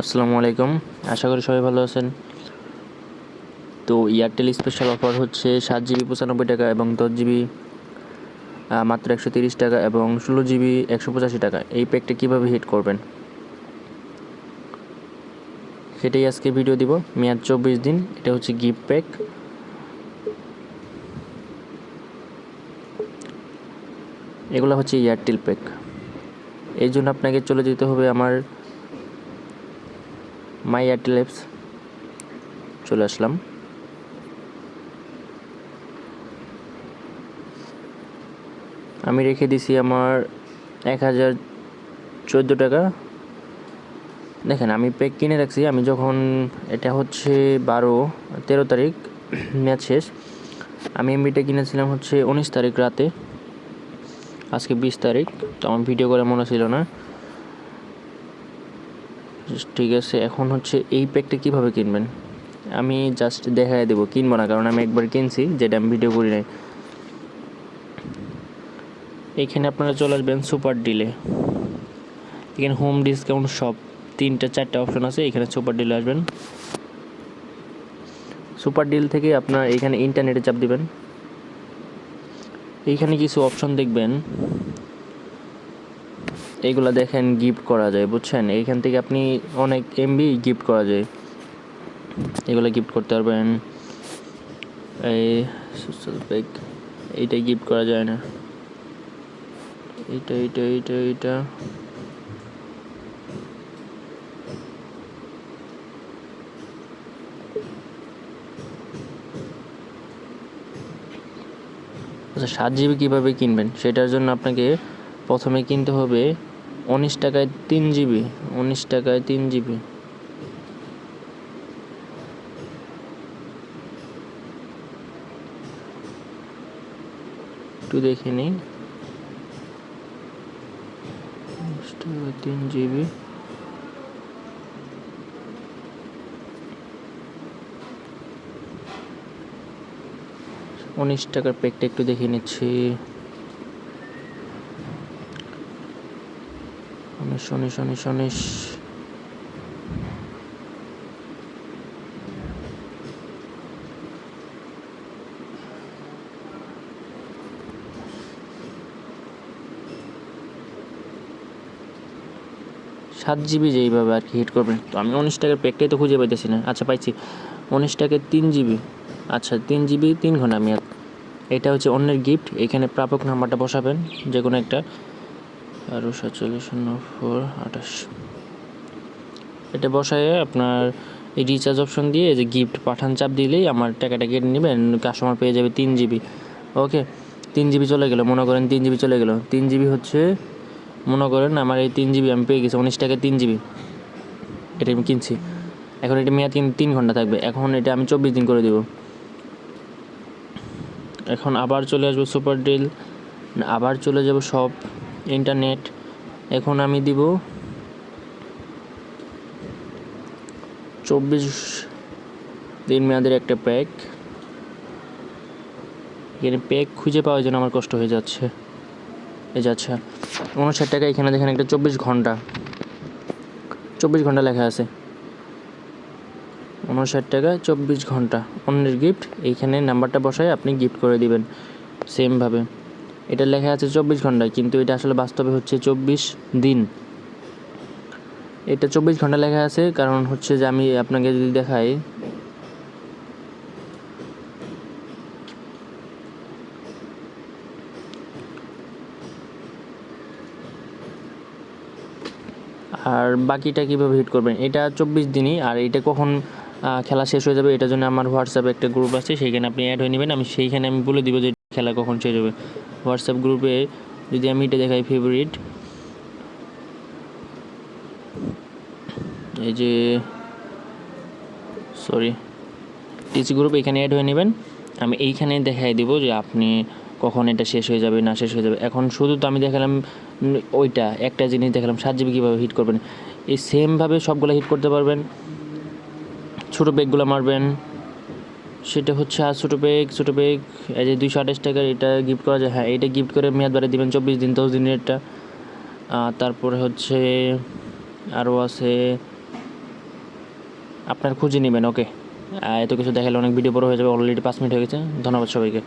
আসসালামু আলাইকুম। আশা করি সবাই ভালো আছেন। তো এয়ারটেল স্পেশাল অফার হচ্ছে সাত জিবি পঁচানব্বই টাকা এবং দশ জিবি মাত্র একশো তিরিশ টাকা এবং ষোলো জিবি একশো পঁচাশি টাকা। এই প্যাকটা কীভাবে হিট করবেন? সেটাই আজকে ভিডিও দিব। মেয়াদ চব্বিশ দিন। এটা হচ্ছে গিফট প্যাক এগুলো হচ্ছে এয়ারটেল প্যাক এই জন্য আপনাকে চলে যেতে হবে আমার মাই এয়ারটেল অ্যাপস চলে আসলাম। আমি রেখে দিছি আমার এক হাজার চোদ্দ টাকা। দেখেন, আমি প্যাক কিনে রাখছি, আমি যখন এটা হচ্ছে বারো, তেরো তারিখ ম্যাচ শেষ, আমি এমবিটা কিনেছিলাম হচ্ছে উনিশ তারিখ রাতে। আজকে বিশ তারিখ, তো আমার ভিডিও করে মনে ছিল না। ঠিক আছে, এখন হচ্ছে এই প্যাকটা কীভাবে কিনবেন? আমি জাস্ট দেখাই দেবো, কিনবো না, কারণ আমি একবার কিনছি, যেটা আমি ভিডিও করি নাই। এখানে আপনারা চলে আসবেন সুপার ডিলে এখানে হোম ডিসকাউন্ট সব তিনটা, চারটা অপশন আছে, এখানে সুপার ডিলে আসবেন। সুপার ডিল থেকে আপনার এখানে ইন্টারনেটে চাপ দিবেন। এইখানে কিছু অপশন দেখবেন। এইগুলো দেখেন গিফট করা যায়, বুঝছেন? এইখান থেকে আপনি অনেক এমবি গিফট করা যায়। এগুলো গিফট করতে পারবেন। এই ব্যাগ এইটা গিফট করা যায় না। এইটা এইটা এইটা এইটা। আচ্ছা সাত জিবি কীভাবে কিনবেন? সেটার জন্য আপনাকে প্রথমে কিনতে হবে উনিশ টাকায় তিন জিবি, উনিশ টাকায় তিন জিবি। একটু দেখে নিই। তিন জিবি। উনিশ টাকার প্যাকটা একটু দেখে নিচ্ছি। সাত জিবি যেইভাবে আর কি হিট করবেন। তো আমি উনিশ টাকার প্যাকটাই তো খুঁজে পাইতেছি না। আচ্ছা পাইছি। উনিশ টাকায় তিন জিবি আচ্ছা তিন জিবি তিন ঘণ্টা মেয়াদ। এটা হচ্ছে অন্যের গিফট এখানে প্রাপক নাম্বারটা বসাবেন যে কোনো একটা। আরও সাতচল্লিশ, শূন্য, ফোর, আঠাশ। এটা বসায় আপনার এই রিচার্জ অপশন দিয়ে যে গিফট পাঠান চাপ দিলেই আমার টাকাটা কেটে নেবেন কাস্টমার পেয়ে যাবে তিন জিবি ওকে তিন জিবি চলে গেলো, মনে করেন তিন জিবি চলে গেলো। তিন জিবি হচ্ছে, মনে করেন আমার এই তিন জিবি আমি পেয়ে গেছি উনিশ টাকায় তিন জিবি এটা আমি কিনছি। এখন এটা মেয়াদ কিন্তু তিন ঘণ্টা থাকবে। এখন এটা আমি চব্বিশ দিন করে দেবো। এখন আবার চলে আসব সুপার ডিল আবার চলে যাব সব ইন্টারনেট। এখন আমি দিব চব্বিশ দিন মেয়াদের একটা প্যাক। এখানে প্যাক খুঁজে পাওয়ার জন্য আমার কষ্ট হয়ে যাচ্ছে। এই যে আচ্ছা উনষাট টাকা এখানে দেখেন একটা চব্বিশ ঘণ্টা। চব্বিশ ঘণ্টা লেখা আছে। উনষাট টাকা চব্বিশ ঘণ্টা। অন্যের গিফট এইখানে নাম্বারটা বসায় আপনি গিফট করে দিবেন। সেমভাবে এটা লেখা আছে চব্বিশ ঘণ্টা কিন্তু এটা আসলে বাস্তবে হচ্ছে চব্বিশ দিন। এটা চব্বিশ ঘণ্টা লেখা আছে, কারণ হচ্ছে যে আমি আপনাকে যদি দেখাই, আর বাকিটা কীভাবে হিট করবেন? এটা চব্বিশ দিনই, আর এটা কখন খেলা শেষ হয়ে যাবে, এটার জন্য আমার হোয়াটসঅ্যাপে একটা গ্রুপ আছে, সেইখানে আপনি অ্যাড হয়ে নেবেন। আমি সেইখানে আমি বলে দিব যে খেলা কখন শেষ হবে। হোয়াটসঅ্যাপ গ্রুপে যদি আমি এটা দেখাই ফেভারিট এই যে সরি টিসি গ্রুপ এখানে অ্যাড হয়ে নেবেন। আমি এইখানে দেখাই দিব যে আপনি কখন এটা শেষ হয়ে যাবে, না শেষ হয়ে যাবে। এখন শুধু তো আমি দেখালাম ওইটা, একটা জিনিস দেখালাম, সাত জিবি কীভাবে হিট করবেন। এই সেমভাবে সবগুলো হিট করতে পারবেন। ছোটো ব্যাগগুলো মারবেন। সেটা হচ্ছে আর ছোটো ব্যাগ ছোটো ব্যাগ এই যে দুইশো আঠাশ টাকার এটা গিফট করা যায়। হ্যাঁ এটা গিফট করে মেয়াদ বাড়ি দেবেন চব্বিশ দিন, দশ দিনের এটা। তারপরে হচ্ছে আরও আছে, আপনার খুঁজে নেবেন, ওকে। এত কিছু দেখালে অনেক ভিডিও বড় হয়ে যাবে অলরেডি পাঁচ মিনিট হয়ে গেছে। ধন্যবাদ সবাইকে।